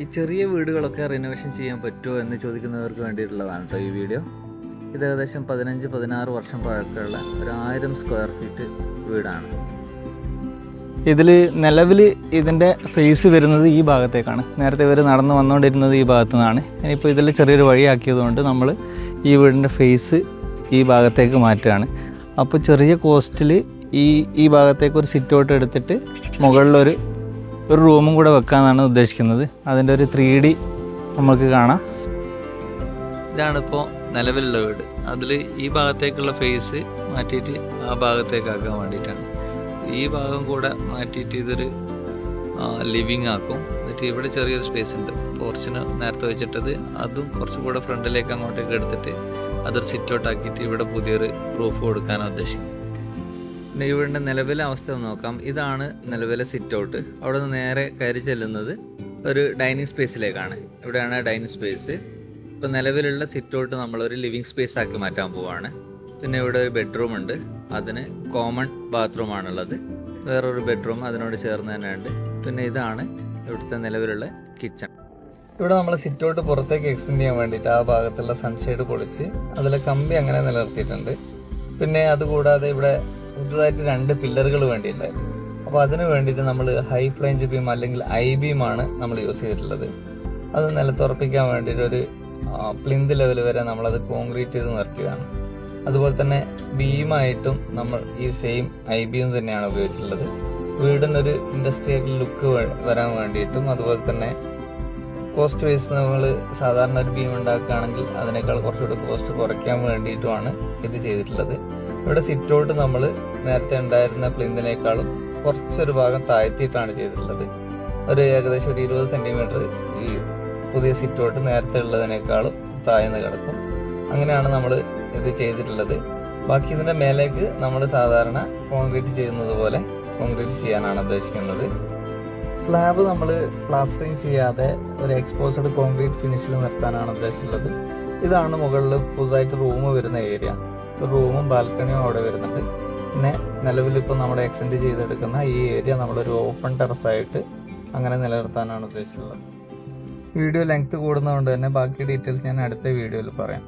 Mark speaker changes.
Speaker 1: ഈ ചെറിയ വീടുകളൊക്കെ റിനോവേഷൻ ചെയ്യാൻ പറ്റുമോ എന്ന് ചോദിക്കുന്നവർക്ക് വേണ്ടിയിട്ടുള്ളതാണ് കേട്ടോ ഈ വീഡിയോ ഇത് ഏകദേശം പതിനഞ്ച് പതിനാറ് വർഷം പഴക്കമുള്ള ഒരു ആയിരം സ്ക്വയർ ഫീറ്റ് വീടാണ്.
Speaker 2: ഇതിൽ നിലവിൽ ഇതിന്റെ ഫേസ് വരുന്നത് ഈ ഭാഗത്തേക്കാണ്. നേരത്തെ ഇവർ നടന്നു വന്നുകൊണ്ടിരുന്നത് ഈ ഭാഗത്തു നിന്നാണ് ഇനിയിപ്പോൾ ഇതിൽ ചെറിയൊരു വഴിയാക്കിയതുകൊണ്ട് നമ്മൾ ഈ വീടിന്റെ ഫേസ് ഈ ഭാഗത്തേക്ക് മാറ്റുകയാണ്. അപ്പോൾ ചെറിയ കോസ്റ്റിൽ ഈ ഈ ഭാഗത്തേക്ക് ഒരു സിറ്റ് ഔട്ട് എടുത്തിട്ട് മുകളിലൊരു ഒരു റൂമും കൂടെ വെക്കാമെന്നാണ് ഉദ്ദേശിക്കുന്നത്. അതിന്റെ ഒരു ത്രീ ഡി നമുക്ക് കാണാം. ഇതാണിപ്പോൾ നിലവിലുള്ള വീട്. അതിൽ ഈ ഭാഗത്തേക്കുള്ള ഫേസ് മാറ്റിയിട്ട് ആ ഭാഗത്തേക്കാക്കാൻ വേണ്ടിയിട്ടാണ്. ഈ ഭാഗം കൂടെ മാറ്റിയിട്ട് ഇതൊരു ലിവിങ് ആക്കും. എന്നിട്ട് ഇവിടെ ചെറിയൊരു സ്പേസ് ഉണ്ട്. പോർച്ചിന് നേരത്തെ വെച്ചിട്ടത്. അതും കുറച്ചും കൂടെ ഫ്രണ്ടിലേക്ക് അങ്ങോട്ടേക്ക് എടുത്തിട്ട് അതൊരു സിറ്റ് ഔട്ട് ആക്കിയിട്ട് ഇവിടെ പുതിയൊരു റൂഫ് കൊടുക്കാനാണ് ഉദ്ദേശിക്കുന്നത്.
Speaker 1: വീടിന്റെ നിലവിലെ അവസ്ഥ നോക്കാം. ഇതാണ് നിലവിലെ സിറ്റ് ഔട്ട് അവിടെ നിന്ന് നേരെ കയറി ചെല്ലുന്നത് ഒരു ഡൈനിങ് സ്പേസിലേക്കാണ് ഇവിടെയാണ് ഡൈനിങ് സ്പേസ് ഇപ്പോൾ നിലവിലുള്ള സിറ്റ് ഔട്ട് നമ്മളൊരു ലിവിങ് സ്പേസ് ആക്കി മാറ്റാൻ പോവാണ്. പിന്നെ ഇവിടെ ഒരു ബെഡ്റൂം ഉണ്ട്. അതിന് കോമൺ ബാത്റൂമാണുള്ളത് വേറൊരു ബെഡ്റൂം അതിനോട് ചേർന്ന് തന്നെ ഉണ്ട് പിന്നെ ഇതാണ് ഇവിടുത്തെ നിലവിലുള്ള കിച്ചൺ ഇവിടെ നമ്മൾ സിറ്റ് ഔട്ട് പുറത്തേക്ക് എക്സ്റ്റെൻഡ് ചെയ്യാൻ വേണ്ടിയിട്ട് ആ ഭാഗത്തുള്ള സൺഷെയ്ഡ് പൊളിച്ച് അതിലെ കമ്പി അങ്ങനെ നിലനിർത്തിയിട്ടുണ്ട്. പിന്നെ അതുകൂടാതെ ഇവിടെ പുതുതായിട്ട് രണ്ട് പില്ലറുകൾ വേണ്ടിയിട്ടുണ്ടായിരുന്നു. അപ്പോൾ അതിന് വേണ്ടിയിട്ട് നമ്മൾ ഹൈ ഫ്ലൈഞ്ച് ബീം അല്ലെങ്കിൽ ഐ ബീമാണ് നമ്മൾ യൂസ് ചെയ്തിട്ടുള്ളത്. അത് നിലത്തുറപ്പിക്കാൻ വേണ്ടിയിട്ട് ഒരു പ്ലിന്ത് ലെവൽ വരെ നമ്മളത് കോൺക്രീറ്റ് ചെയ്ത് നിർത്തിയതാണ്. അതുപോലെ തന്നെ ബീമായിട്ടും നമ്മൾ ഈ സെയിം ഐ ബീം തന്നെയാണ് ഉപയോഗിച്ചിട്ടുള്ളത്. വീടിനൊരു ഇൻഡസ്ട്രിയൽ ലുക്ക് വരാൻ വേണ്ടിയിട്ടും അതുപോലെ തന്നെ കോസ്റ്റ് വൈസ് നമ്മൾ സാധാരണ ഒരു ബീം ഉണ്ടാക്കുകയാണെങ്കിൽ അതിനേക്കാൾ കുറച്ചുകൂടി കോസ്റ്റ് കുറയ്ക്കാൻ വേണ്ടിയിട്ടുമാണ് ഇത് ചെയ്തിട്ടുള്ളത്. ഇവിടെ സിറ്റ് ഔട്ട് നമ്മൾ നേരത്തെ ഉണ്ടായിരുന്ന പ്ലിന്തിനേക്കാളും കുറച്ചൊരു ഭാഗം താഴ്ത്തിയിട്ടാണ് ചെയ്തിട്ടുള്ളത്. ഒരു ഏകദേശം ഒരു ഇരുപത് സെന്റിമീറ്റർ ഈ പുതിയ സിറ്റ് ഔട്ട് നേരത്തെ ഉള്ളതിനേക്കാളും താഴ്ന്ന് കിടക്കും. അങ്ങനെയാണ് നമ്മൾ ഇത് ചെയ്തിട്ടുള്ളത്. ബാക്കി ഇതിന്റെ മേലേക്ക് നമ്മൾ സാധാരണ കോൺക്രീറ്റ് ചെയ്യുന്നത് പോലെ കോൺക്രീറ്റ് ചെയ്യാനാണ് ഉദ്ദേശിക്കുന്നത്. സ്ലാബ് നമ്മൾ പ്ലാസ്റ്ററിങ് ചെയ്യാതെ ഒരു എക്സ്പോസ്ഡ് കോൺക്രീറ്റ് ഫിനിഷിൽ നിർത്താനാണ് ഉദ്ദേശിച്ചുള്ളത് ഇതാണ് മുകളിൽ പുതുതായിട്ട് റൂം വരുന്ന ഏരിയ റൂമും ബാൽക്കണിയും അവിടെ വരുന്നുണ്ട്. പിന്നെ നിലവിൽ ഇപ്പോൾ നമ്മൾ എക്സ്റ്റെൻഡ് ചെയ്തെടുക്കുന്ന ഈ ഏരിയ നമ്മളൊരു ഓപ്പൺ ടെറസ് ആയിട്ട് അങ്ങനെ നിലനിർത്താനാണ് ഉദ്ദേശിച്ചുള്ളത് വീഡിയോ ലെങ്ത് കൂടുന്നതുകൊണ്ട് തന്നെ ബാക്കി ഡീറ്റെയിൽസ് ഞാൻ അടുത്ത വീഡിയോയിൽ പറയാം.